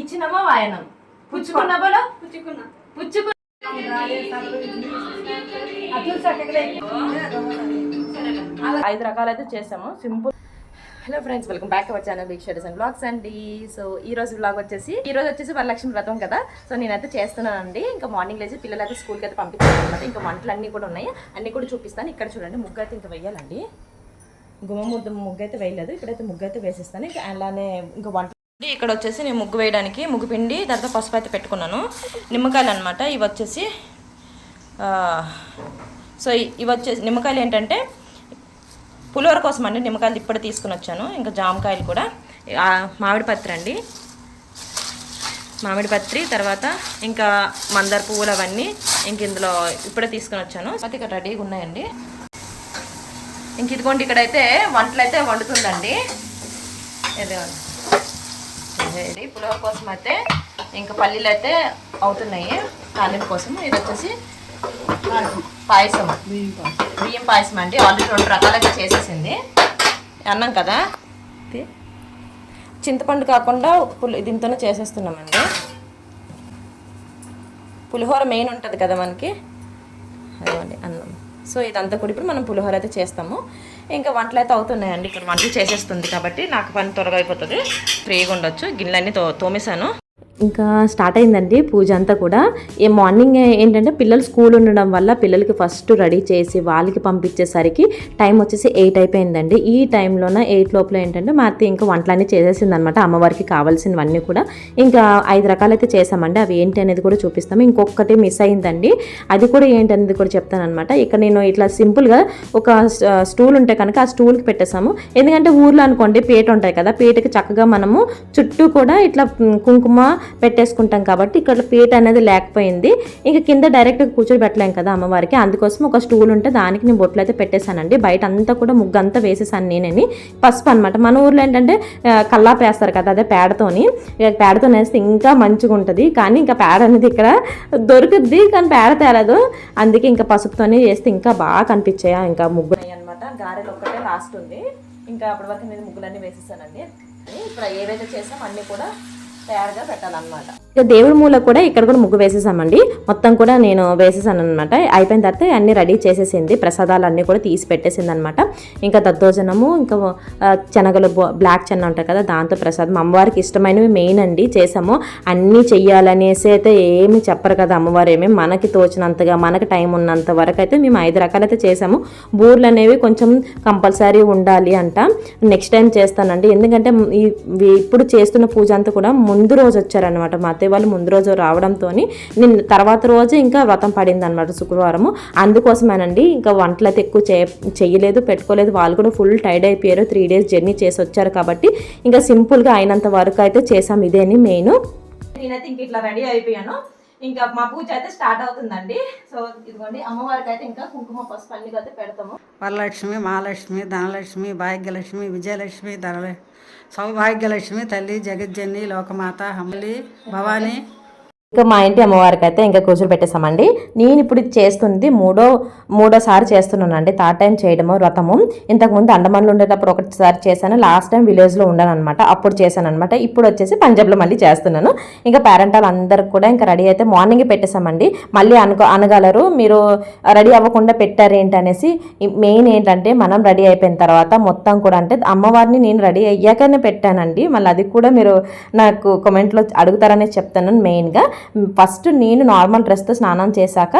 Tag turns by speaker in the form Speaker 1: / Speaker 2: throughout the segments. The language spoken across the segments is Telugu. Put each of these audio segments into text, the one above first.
Speaker 1: ఇచ్చినమా వాయనం. పుచ్చుకున్న బలో?
Speaker 2: పుచ్చుకున్నా.
Speaker 1: పుచ్చుకు ఐదు రకాలు అయితే చేసాము. Simple. Hello friends welcome back our channel big sheds and blogs అండి సో ఈ రోజు బ్లాగ్ వచ్చేసి ఈ రోజు వచ్చేసి వరలక్ష్మి వ్రతం కదా. సో నేనైతే చేస్తున్నానండి. ఇంకా మార్నింగ్ లేచి పిల్లలు అయితే స్కూల్కి అయితే పంపించాను అనమాట ఇంకా వంటలు అన్నీ కూడా ఉన్నాయి. అన్నీ కూడా చూపిస్తాను. ఇక్కడ చూడండి ముగ్గు అయితే ఇంకా వెయ్యాలండి గుమ్మ ముద్ద ముగ్గు అయితే వేయలేదు. ఇక్కడైతే ముగ్గు అయితే వేసేస్తాను. ఇంకా అలానే ఇంకా వంట ఇక్కడ వచ్చేసి నేను ముగ్గు వేయడానికి ముగ్గు పిండి తర్వాత పసుపు అయితే పెట్టుకున్నాను. నిమ్మకాయలు అనమాట ఇవి వచ్చేసి సో ఇవి వచ్చేసి నిమ్మకాయలు ఏంటంటే పులిహోర కోసం అండి నిమ్మకాయలు ఇప్పుడే తీసుకుని వచ్చాను. ఇంకా జామకాయలు కూడా. మామిడి పత్రి అండి మామిడి పత్రి తర్వాత ఇంకా మందార పువ్వులు అవన్నీ ఇంక ఇందులో ఇప్పుడే తీసుకుని వచ్చాను. అది ఇక్కడ రెడీగా ఉన్నాయండి. ఇంక ఇదిగోండి ఇక్కడైతే వంటలు అయితే వండుతుందండి. ఇదిగోండి. ఇది పులిహోర కోసం అయితే ఇంకా పల్లీలు అయితే అవుతున్నాయి. తాలింపు కోసం ఇది వచ్చేసి పాయసం. బియ్యం పాయసం. అండి. ఆల్రెడీ రెండు రకాలుగా చేసేసింది. అన్నాం కదా? చింతపండు కాకుండా పులి దీంతోనే చేసేస్తున్నామండి. పులిహోర మెయిన్ ఉంటుంది కదా మనకి? అదిగోండి అన్నం. సో ఇదంతా కూడా ఇప్పుడు మనం పులిహోర అయితే చేస్తాము. ఇంకా వంటలు అయితే అవుతున్నాయండి. ఇక్కడ వంటలు చేసేస్తుంది కాబట్టి నాకు పని త్వరగా అయిపోతుంది. ఫ్రీగా ఉండొచ్చు. గిన్నెలన్నీ తో తోమేశాను. ఇంకా స్టార్ట్ అయిందండి పూజ అంతా కూడా. ఈ మార్నింగ్ ఏంటంటే పిల్లలు స్కూల్ ఉండడం వల్ల పిల్లలకి ఫస్ట్ రెడీ చేసి వాళ్ళకి పంపించేసరికి టైం వచ్చేసి ఎయిట్ అయిపోయిందండి. ఈ టైంలోన ఎయిట్ లోపల ఏంటంటే మా అత్త ఇంకా వంటలన్నీ చేసేసింది అనమాట అమ్మవారికి కావాల్సినవన్నీ కూడా. ఇంకా ఐదు రకాలైతే చేసామండి అవి ఏంటి అనేది కూడా చూపిస్తాము ఇంకొకటి మిస్ అయిందండి. అది కూడా ఏంటి అనేది కూడా చెప్తానమాట ఇక్కడ నేను ఇట్లా సింపుల్గా ఒక స్టూల్ ఉంటే కనుక ఆ స్టూల్కి పెట్టేసాము ఎందుకంటే ఊర్లో అనుకోండి పీట ఉంటాయి కదా పీటకి చక్కగా మనము చుట్టూ కూడా ఇట్లా కుంకుమ పెట్టేసుకుంటాం కాబట్టి ఇక్కడ పీట అనేది లేకపోయింది. ఇంకా కింద డైరెక్ట్గా కూర్చోబెట్టలేం కదా అమ్మవారికి. అందుకోసం ఒక స్టూల్ ఉంటే దానికి నేను బొట్లు అయితే పెట్టేశానండి. బయట అంతా కూడా ముగ్గు అంతా వేసేసాను నేనని. పసుపు అనమాట మన ఊర్లో ఏంటంటే కల్లాపు వేస్తారు కదా అదే పేడతోని. ఇక పేడతో వేస్తే ఇంకా మంచిగా ఉంటుంది. కానీ ఇంకా పేడ అనేది ఇక్కడ దొరుకుద్ది కానీ పేడ తేలదు. అందుకే ఇంకా పసుపుతోనే చేస్తే ఇంకా బాగా కనిపించాయా. ఇంకా ముగ్గు అనమాట గారెలు ఒక్కటే లాస్ట్ ఉంది. ఇంకా అప్పటి వరకు నేను ముగ్గులన్నీ వేసేసానండి ఇప్పుడు ఏవైతే చేసాం అన్నీ కూడా తయారుగా పెట్టాలన్నమాట. ఇక దేవుడి మూల కూడా ఇక్కడ కూడా ముగ్గు వేసేసామండి. మొత్తం కూడా నేను వేసేసాను అనమాట అయిపోయిన తర్వాత అన్ని రెడీ చేసేసింది. ప్రసాదాలు అన్నీ కూడా తీసి పెట్టేసింది అనమాట ఇంకా దద్దోజనము ఇంకా శనగలు బ్లాక్ చెన్న ఉంటారు కదా దాంతో ప్రసాదం. అమ్మవారికి ఇష్టమైనవి మెయిన్ అండి చేసాము. అన్నీ చెయ్యాలనేసి అయితే ఏమి చెప్పరు కదా అమ్మవారు. ఏమి మనకి తోచినంతగా మనకి టైం ఉన్నంత వరకు అయితే మేము ఐదు రకాలైతే చేసాము. బూర్లు అనేవి కొంచెం కంపల్సరీ ఉండాలి అంట. నెక్స్ట్ టైం చేస్తానండి. ఎందుకంటే ఇప్పుడు చేస్తున్న పూజ అంతా కూడా ముందు రోజు వచ్చారనమాట మా అత్తయ్య వాళ్ళు ముందు రోజు రావడంతో నిన్న తర్వాత రోజు ఇంకా వ్రతం పడింది అనమాట శుక్రవారము. అందుకోసమేనండి ఇంకా వంటలు అయితే ఎక్కువ చే చెయ్యలేదు పెట్టుకోలేదు. వాళ్ళు కూడా ఫుల్ టైర్డ్ అయిపోయారు. త్రీ డేస్ జర్నీ చేసి వచ్చారు కాబట్టి ఇంకా సింపుల్గా అయినంత వరకు అయితే చేసాం ఇదేని మెయిన్. నేనైతే ఇంక ఇట్లా రెడీ అయిపోయాను. ఇంకా మా పూజ అయితే స్టార్ట్ అవుతుందండి. సో ఇదిగోండి అమ్మవారికి అయితే ఇంకా కుంకుమ పసుపు అన్ని అయితే పెడతాము.
Speaker 3: వరలక్ష్మి మహాలక్ష్మి ధనలక్ష్మి భాగ్యలక్ష్మి విజయలక్ష్మి ధనల సౌభాగ్యలక్ష్మి తల్లి జగజ్జన్ని లోకమాత హమ్మలి భవానీ
Speaker 1: ఇంకా మా ఇంటి అమ్మవారికి అయితే ఇంకా కూర్చొని పెట్టేసామండి నేను ఇప్పుడు ఇది చేస్తుంది మూడో మూడోసారి చేస్తున్నానండి. థర్డ్ టైం చేయడము వ్రతము. ఇంతకుముందు అండమాన్లో ఉండేటప్పుడు ఒకటిసారి చేశాను. లాస్ట్ టైం విలేజ్లో ఉన్నాను అనమాట అప్పుడు చేశాను అనమాట ఇప్పుడు వచ్చేసి పంజాబ్లో మళ్ళీ చేస్తున్నాను. ఇంకా పేరెంటాలు అందరికి కూడా ఇంకా రెడీ అయితే మార్నింగ్ పెట్టేసామండి మళ్ళీ అనుకో అనగలరు. మీరు రెడీ అవ్వకుండా పెట్టారు ఏంటనేసి మెయిన్ ఏంటంటే మనం రెడీ అయిపోయిన తర్వాత మొత్తం కూడా అంటే అమ్మవారిని నేను రెడీ అయ్యాకనే పెట్టానండి. మళ్ళీ అది కూడా మీరు నాకు కమెంట్లో అడుగుతారనే చెప్తాను మెయిన్గా. ఫస్ట్ నేను నార్మల్ డ్రెస్తో స్నానం చేశాక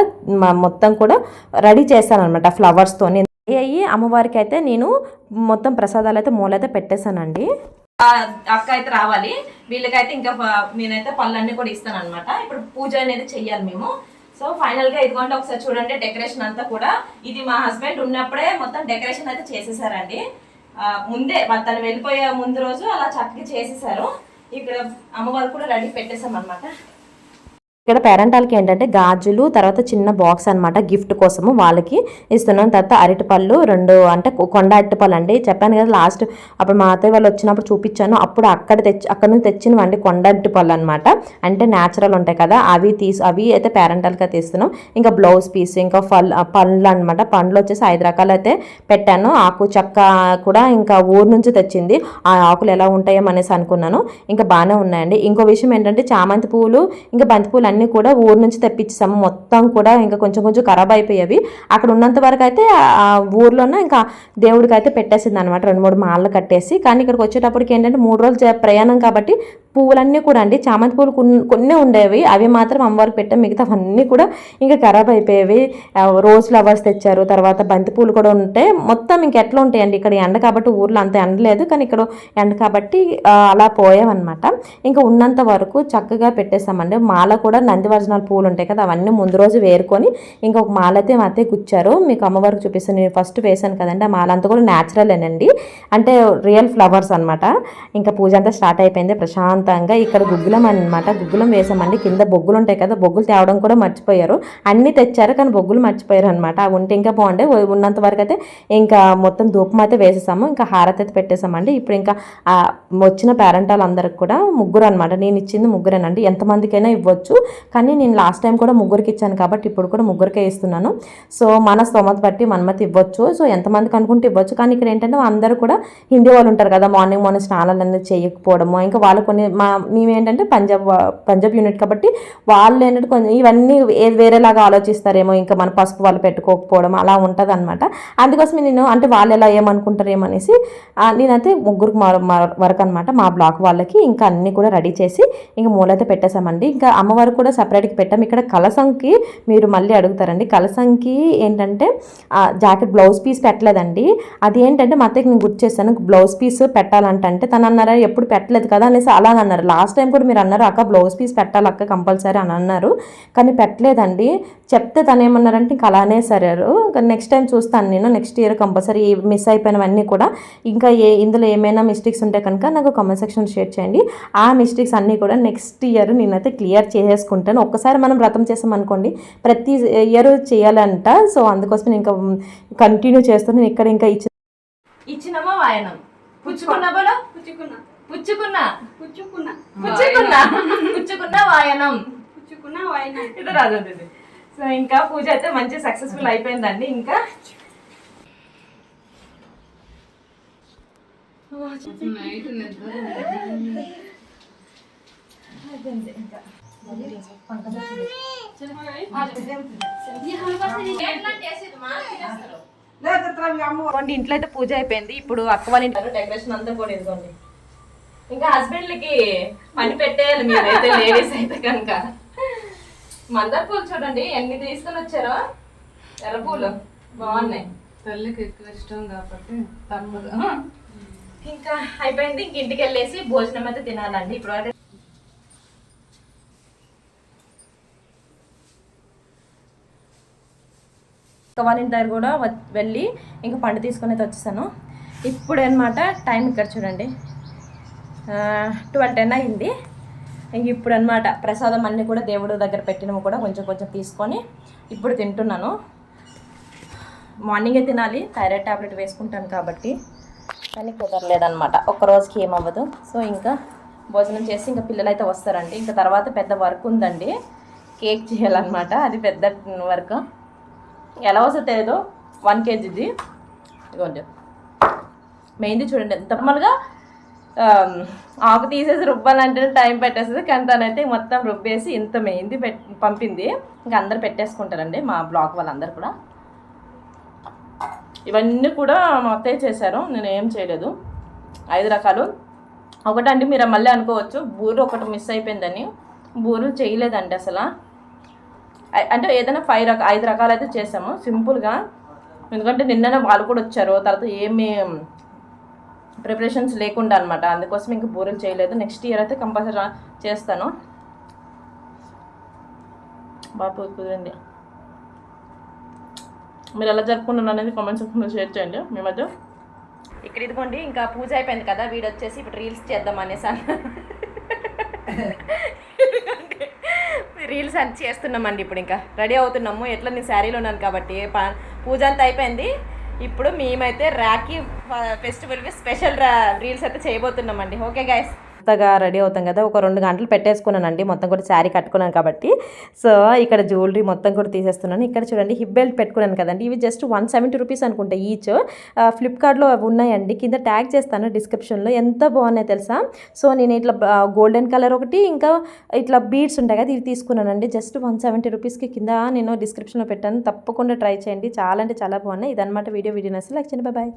Speaker 1: మొత్తం కూడా రెడీ చేశాను అనమాట ఏ అయ్యి అమ్మవారికి అయితే నేను మొత్తం ప్రసాదాలు అయితే మూలైతే పెట్టేశానండి. అక్క అయితే రావాలి. వీళ్ళకైతే ఇంకా ప- నేనైతే పళ్ళన్నీ కూడా ఇస్తాను అనమాట ఇప్పుడు పూజ అనేది చెయ్యాలి మేము. సో ఫైనల్గా ఇదిగోండి ఒకసారి చూడండి డెకరేషన్ అంతా కూడా. ఇది మా హస్బెండ్ ఉన్నప్పుడే మొత్తం డెకరేషన్ అయితే చేసేసారండి. ముందే వాళ్ళు తను వెళ్ళిపోయే ముందు రోజు అలా చక్కగా చేసేసారు. ఇక్కడ అమ్మవారు కూడా రెడీ పెట్టేసాం అనమాట ఇక్కడ పేరెంటాలకి ఏంటంటే గాజులు తర్వాత చిన్న బాక్స్ అన్నమాట గిఫ్ట్ కోసము వాళ్ళకి ఇస్తున్నాం. తర్వాత అరటిపళ్ళు రెండు అంటే కొండ అరటిపళ్ళు అండి చెప్పాను కదా లాస్ట్ అప్పుడు మా అత్తయ్య వాళ్ళు వచ్చినప్పుడు చూపించాను. అప్పుడు అక్కడ తెచ్చి అక్కడ నుంచి తెచ్చినవండి కొండ అరటిపళ్ళు అనమాట అంటే న్యాచురల్ ఉంటాయి కదా అవి తీసి అవి అయితే పేరెంటాలకి అయితే ఇస్తున్నాం ఇంకా బ్లౌజ్ పీస్ ఇంకా ఫల్ పండ్లు అనమాట పండ్లు వచ్చేసి ఐదు రకాలు అయితే పెట్టాను. ఆకు చెక్క కూడా ఇంకా ఊరు నుంచి తెచ్చింది. ఆ ఆకులు ఎలా ఉంటాయో అనేసి అనుకున్నాను. ఇంకా బాగానే ఉన్నాయండి. ఇంకో విషయం ఏంటంటే చామంతి పువ్వులు ఇంకా బంతి పువ్వులు అన్నీ కూడా ఊరు నుంచి తెప్పించాము మొత్తం కూడా ఇంకా కొంచెం కొంచెం ఖరాబ్ అయిపోయేవి అక్కడ ఉన్నంత వరకు అయితే ఆ ఊర్లోనే ఇంకా దేవుడికి అయితే పెట్టేసింది అనమాట రెండు మూడు మాలలు కట్టేసి. కానీ ఇక్కడికి వచ్చేటప్పటికి ఏంటంటే మూడు రోజులు ప్రయాణం కాబట్టి పువ్వులన్నీ కూడా అండి చామంతి పువ్వులు కొన్- కొన్ని ఉండేవి. అవి మాత్రం అమ్మవారికి పెట్టాం మిగతావన్నీ కూడా ఇంకా ఖరాబ్ అయిపోయేవి. రోజ్ ఫ్లవర్స్ తెచ్చారు. తర్వాత బంతి పూలు కూడా ఉంటే మొత్తం ఇంక ఎట్లా ఉంటాయండి? ఇక్కడ ఎండ కాబట్టి ఊర్లో అంత ఎండ లేదు. కానీ ఇక్కడ ఎండ కాబట్టి అలా పోయామన్నమాట ఇంకా ఉన్నంత వరకు చక్కగా పెట్టేసామండి మాల కూడా నందివర్జనాల పూలు ఉంటాయి కదా అవన్నీ ముందు రోజు వేరుకొని ఇంకా ఒక మాల అయితే మా అత్తయ్య గుచ్చారు. మీకు అమ్మవారికి చూపిస్తాను. నేను ఫస్ట్ వేసాను కదండి. ఆ మాల అంతా కూడా న్యాచురలేనండి అంటే రియల్ ఫ్లవర్స్ అన్నమాట. ఇంకా పూజ అంతా స్టార్ట్ అయిపోయింది. ప్రశాంత్ ప్రాంతంగా ఇక్కడ గుగ్గులం అనమాట గుగ్గులం వేసామండి. కింద బొగ్గులు ఉంటాయి కదా బొగ్గులు తేవడం కూడా మర్చిపోయారు. అన్నీ తెచ్చారు కానీ బొగ్గులు మర్చిపోయారు అనమాట అవి ఉంటే ఇంకా బాగుండే. ఉన్నంత వరకు అయితే ఇంకా మొత్తం ధూపం అయితే వేసేసాము. ఇంకా హారతి అయితే పెట్టేసామండి. ఇప్పుడు ఇంకా వచ్చిన పేరెంట్ అందరికి కూడా ముగ్గురు అనమాట నేను ఇచ్చింది ముగ్గురేనండి. ఎంతమందికైనా ఇవ్వచ్చు. కానీ నేను లాస్ట్ టైం కూడా ముగ్గురికి ఇచ్చాను కాబట్టి ఇప్పుడు కూడా ముగ్గురికే ఇస్తున్నాను. సో మన స్తోమత బట్టి మనమతి ఇవ్వచ్చు. సో ఎంతమందికి అనుకుంటే ఇవ్వచ్చు. కానీ ఇక్కడ ఏంటంటే అందరూ కూడా హిందీ వాళ్ళు ఉంటారు కదా మార్నింగ్ మార్నింగ్ స్నానాలు అనేది చేయకపోవడము. ఇంకా వాళ్ళు కొన్ని మా మేమేంటంటే పంజాబ్ పంజాబ్ యూనిట్ కాబట్టి వాళ్ళు ఏంటంటే కొంచెం ఇవన్నీ ఏ- వేరేలాగా ఆలోచిస్తారేమో ఇంకా మన పసుపు వాళ్ళు పెట్టుకోకపోవడం అలా ఉంటుంది అనమాట అందుకోసమే నేను అంటే వాళ్ళు ఎలా ఏమనుకుంటారేమో అనేసి నేనైతే ముగ్గురికి మా వరకు అనమాట మా బ్లాక్ వాళ్ళకి ఇంకా అన్నీ కూడా రెడీ చేసి ఇంకా మూలైతే పెట్టేశామండి. ఇంకా అమ్మవారు కూడా సపరేట్గా పెట్టాం. ఇక్కడ కలసంకి మీరు మళ్ళీ అడుగుతారండి. కలసంకి ఏంటంటే జాకెట్ బ్లౌజ్ పీస్ పెట్టలేదండి. అది ఏంటంటే మా అత్తకి నేను గుర్తు చేశాను బ్లౌజ్ పీస్ పెట్టాలంటే తను అన్నారా ఎప్పుడు పెట్టలేదు కదా అనేసి అలా అన్నారు. లాస్ట్ టైం కూడా మీరు అన్నారు అక్క బ్లౌజ్ పీస్ పెట్టాలి అక్క కంపల్సరీ అని అన్నారు. కానీ పెట్టలేదండి. చెప్తే తను ఏమన్నారంటే ఇంకా అలానే సరారు. నెక్స్ట్ టైం చూస్తాను నేను. నెక్స్ట్ ఇయర్ కంపల్సరీ మిస్ అయిపోయినవన్నీ కూడా ఇంకా ఏ ఇందులో ఏమైనా మిస్టేక్స్ ఉంటే కనుక నాకు కామెంట్ సెక్షన్ షేర్ చేయండి. ఆ మిస్టేక్స్ అన్నీ కూడా నెక్స్ట్ ఇయర్ నేనైతే క్లియర్ చేసేసుకుంటాను. ఒక్కసారి మనం వ్రతం చేసామనుకోండి ప్రతి ఇయర్ చేయాలంట. సో అందుకోసం నేను ఇంకా కంటిన్యూ చేస్తాను. ఇక్కడ ఇంకా ఇచ్చిన ఇచ్చినమా వాయనం? పుచ్చుకున్నా బలో
Speaker 2: పుచ్చుకున్నా.
Speaker 1: పుచ్చుకున్నా.
Speaker 2: పుచ్చుకున్నా.
Speaker 1: పుచ్చుకున్నా. పుచ్చుకున్నా వాయనం.
Speaker 2: పుచ్చుకున్నా వాయినా.
Speaker 1: ఇది రాదు ఇది సో ఇంకా పూజ అయితే మంచి సక్సెస్ఫుల్ అయిపోయిందండి ఇంకా. ఇంట్లో అయితే పూజ అయిపోయింది. ఇప్పుడు అక్క వాళ్ళ ఇంట్లో డెకరేషన్ అంతా కూడా ఇదిగోండి. ఇంకా హస్బెండ్లకి పని పెట్టేయాలి మీరైతే లేడీస్ అయితే కనుక. మందార పూలు చూడండి ఎన్ని తీసుకొని వచ్చారో? ఎర్ర పూలు. బాగున్నాయి.
Speaker 4: తల్లికి ఎక్కువ ఇష్టం కాబట్టి తప్పదు
Speaker 1: ఇంకా అయిపోయింది ఇంక ఇంటికి వెళ్ళేసి భోజనం అయితే తినాలండి. ఇప్పుడు ఇంటి దగ్గర కూడా వెళ్ళి ఇంకా పండు తీసుకొని అయితే వచ్చేసాను. ఇప్పుడు అనమాట టైం ఇక్కడ చూడండి. ట్వెల్వ్ టెన్ అయింది. ఇంక ఇప్పుడు అనమాట ప్రసాదం అన్నీ కూడా దేవుడు దగ్గర పెట్టినవి కూడా కొంచెం కొంచెం తీసుకొని ఇప్పుడు తింటున్నాను. మార్నింగే తినాలి థైరాయిడ్ టాబ్లెట్ వేసుకుంటాను కాబట్టి. కానీ కుదరలేదనమాట ఒక్క రోజుకి ఏమవ్వదు. సో ఇంకా భోజనం చేసి ఇంకా పిల్లలు అయితే వస్తారండి. ఇంకా తర్వాత పెద్ద వర్క్ ఉందండి. కేక్ చేయాలన్నమాట. అది పెద్ద వర్క్ ఎలా వస్తుంది తెలియదు వన్ కేజీది ఇదిగోండి. మెయిన్ది చూడండి. ఎంత నార్మల్గా Um, ఆకు తీసేసి రుబ్బాలంటే టైం పెట్టేస్తుంది. కానీ తనైతే మొత్తం రుబ్బేసి ఇంత మెయింది పెట్ పంపింది. ఇంకా అందరు పెట్టేసుకుంటారండి మా బ్లాక్ వాళ్ళందరూ కూడా. ఇవన్నీ కూడా మా అత్తయ్య చేశారు. నేను ఏం చేయలేదు. ఐదు రకాలు. ఒకటండి మీరు మళ్ళీ అనుకోవచ్చు. బూరు ఒకటి మిస్ అయిపోయిందని. బూరు చేయలేదండి అసలు. అంటే ఏదైనా ఫైవ్ రక ఐదు రకాలు అయితే చేసాము సింపుల్గా. ఎందుకంటే నిన్ననే వాళ్ళు కూడా వచ్చారు. తర్వాత ఏమి ప్రిపరేషన్స్ లేకుండా అనమాట అందుకోసం ఇంకా బూరెలు చేయలేదు. నెక్స్ట్ ఇయర్ అయితే కంపల్సరీ చేస్తాను. బాపు కుదిరింది. మీరు ఎలా జరుపుకున్నారు అనేది కామెంట్ సెక్షన్లో షేర్ చేయండి. మీ మధ్య ఇక్కడ ఇదిగోండి ఇంకా పూజ అయిపోయింది కదా. వీడు వచ్చేసి ఇప్పుడు రీల్స్ చేద్దాం అనేసి రీల్స్ అని చేస్తున్నామండి ఇప్పుడు ఇంకా. రెడీ అవుతున్నాము. ఎట్లా నేను శారీలో ఉన్నాను కాబట్టి పూజ అంతా అయిపోయింది. ఇప్పుడు మేమైతే రాఖీ ఫెస్టివల్కి స్పెషల్ రీల్స్ అయితే చేయబోతున్నామండి. ఓకే గైస్ కొత్తగా రెడీ అవుతాం కదా ఒక రెండు గంటలు పెట్టేసుకున్నానండి. మొత్తం కూడా శారీ కట్టుకున్నాను కాబట్టి. సో ఇక్కడ జ్యువెలరీ మొత్తం కూడా తీసేస్తున్నాను. ఇక్కడ చూడండి హిప్ బెల్ట్ పెట్టుకున్నాను కదండి. ఇవి జస్ట్ వన్ సెవెంటీ రూపీస్ అనుకుంటా ఈచ్. ఫ్లిప్కార్ట్లో అవి ఉన్నాయండి. కింద ట్యాగ్ చేస్తాను డిస్క్రిప్షన్లో. ఎంత బాగున్నాయి తెలుసా? సో నేను ఇట్లా గోల్డెన్ కలర్ ఒకటి ఇంకా ఇట్లా బీడ్స్ ఉంటాయి కదా ఇవి తీసుకున్నానండి. జస్ట్ వన్ సెవెంటీ రూపీస్కి కింద నేను డిస్క్రిప్షన్లో పెట్టాను. తప్పకుండా ట్రై చేయండి. చాలా అంటే చాలా బాగున్నాయి. ఇదనమాట వీడియో. వీడియో నచ్చి లైక్ చేయండి. బాయ్.